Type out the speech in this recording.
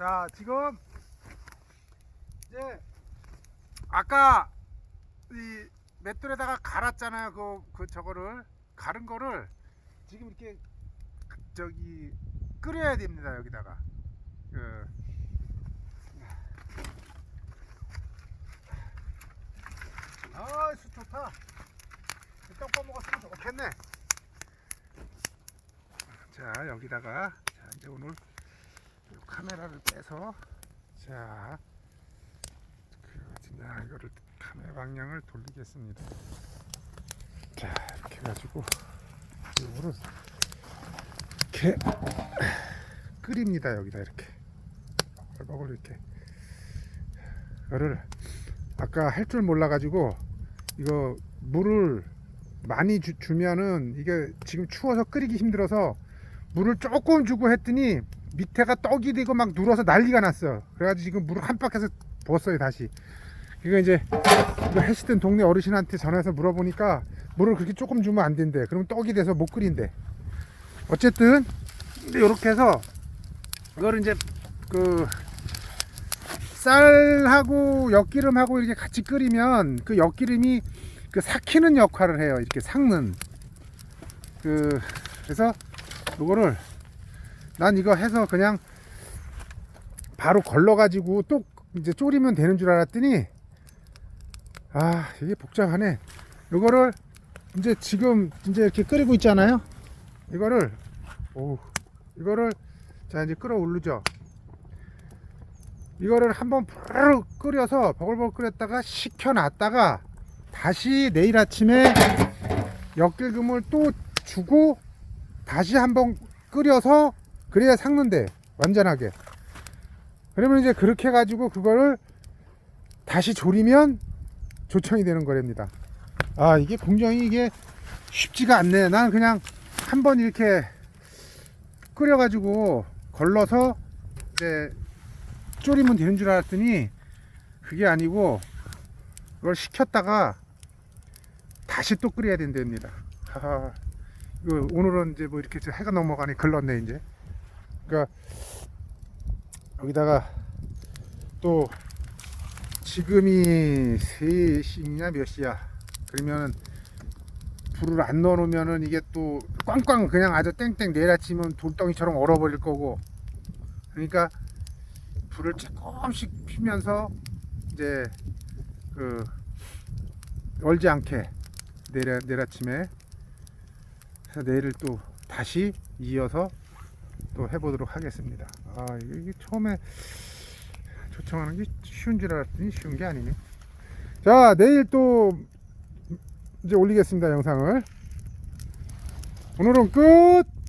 자, 지금 이제 아까 이 맷돌에다가 갈았잖아요. 그, 그 저거를 갈은 거를 지금 이렇게 그 저기 끓여야 됩니다. 여기다가 그 아, 수 좋다. 떡밥 먹었으면 좋겠네. 자, 여기다가 자, 이제 오늘 요 카메라를 빼서 자, 그 진짜 이거를 카메라 방향을 돌리겠습니다. 자, 이렇게 해가지고 이거를 이렇게 끓입니다. 여기다 이렇게 먹을 이렇게 이거를 아까 할 줄 몰라가지고 이거 물을 많이 주, 주면은 이게 지금 추워서 끓이기 힘들어서 물을 조금 주고 했더니 밑에가 떡이 되고 막 눌어서 난리가 났어. 그래가지고 지금 물을 한 바퀴에서 부었어요 다시. 이거 이제 이거 해시던 동네 어르신한테 전화해서 물어보니까 물을 그렇게 조금 주면 안 된대. 그럼 떡이 돼서 못 끓인대. 어쨌든 이렇게 해서 이거를 이제 그 쌀하고 엿기름하고 이렇게 같이 끓이면 그 엿기름이 그 삭히는 역할을 해요. 이렇게 삭는. 그 그래서 이거를 난 이거 해서 그냥 바로 걸러 가지고 또 이제 졸이면 되는 줄 알았더니 아 이게 복잡하네. 이거를 이제 지금 이제 이렇게 끓이고 있잖아요. 이거를 오 이거를 자 이제 끌어올르죠. 이거를 한번 푸르르 끓여서 버글버글 끓였다가 식혀놨다가 다시 내일 아침에 엿길금을 또 주고 다시 한번 끓여서 그래야 삭는데 완전하게 그러면 이제 그렇게 해가지고 그거를 다시 졸이면 조청이 되는 거랍니다 아 이게 공정이 이게 쉽지가 않네 나는 그냥 한 번 이렇게 끓여가지고 걸러서 이제 졸이면 되는 줄 알았더니 그게 아니고 그걸 식혔다가 다시 또 끓여야 된답니다. 하하. 이거 오늘은 이제 뭐 이렇게 해가 넘어가니 글렀네 이제. 그러니까 여기다가 또 지금이 3시냐 몇 시야. 그러면은 불을 안 넣어놓으면은 이게 또 꽝꽝 그냥 아주 땡땡 내일 아침은 돌덩이처럼 얼어버릴 거고. 그러니까 불을 조금씩 피면서 이제 그 얼지 않게 내일, 내일 아침에 그래서 내일을 또 다시 이어서 또 해보도록 하겠습니다. 아 이게, 처음에 초청하는 게 쉬운 줄 알았더니 쉬운 게 아니네. 자 내일 또 이제 올리겠습니다 영상을. 오늘은 끝.